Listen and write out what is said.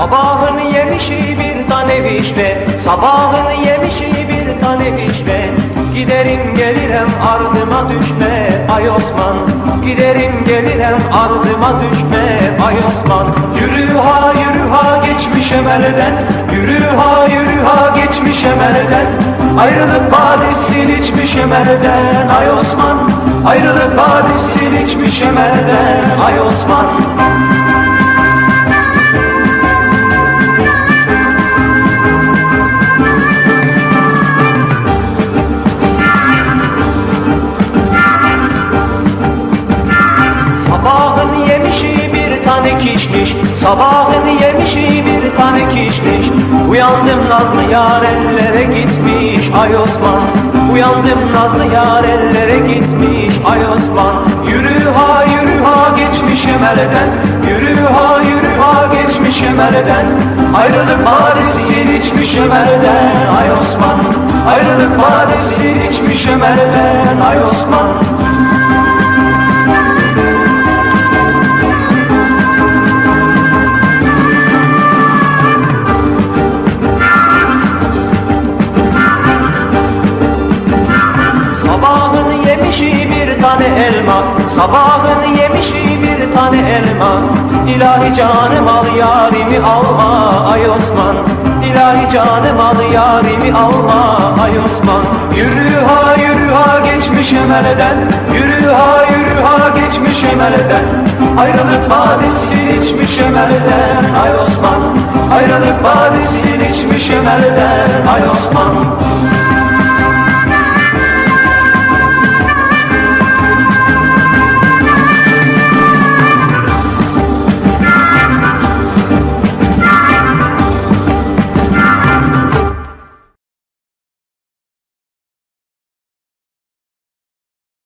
Sabahın yemişi bir tane vişne Sabahın yemişi bir tane vişne. Giderim gelirim ardıma düşme Ay Osman. Giderim gelirim ardıma düşme Ay Osman. Yürü ha yürü ha geçmiş emelden Yürü ha yürü ha geçmiş emelden Ayrılık badesini içmiş emelden Ay Osman. Ayrılık badesini içmiş emelden Ay Osman kişniş Sabahın yemişi bir tane kişniş Uyandım Nazlı yar ellere gitmiş Ay Osman. Uyandım Nazlı yar ellere gitmiş Ay Osman. Yürü ha yürü ha geçmiş emelden Yürü ha yürü ha geçmiş emelden Ayrılık badesini içmiş emelden Ay Osman. Ayrılık badesini içmiş emelden Ay Osman elma Sabahın yemişi bir tane elma İlahi canım al yarimi alma Ay Osman. İlahi canım al yarimi alma Ay Osman. Yürü ha yürü ha geçmiş emelden Yürü ha yürü ha geçmiş emelden Ayrılık badesini içmiş emelden Ay Osman. Ayrılık badesini içmiş emelden Ay Osman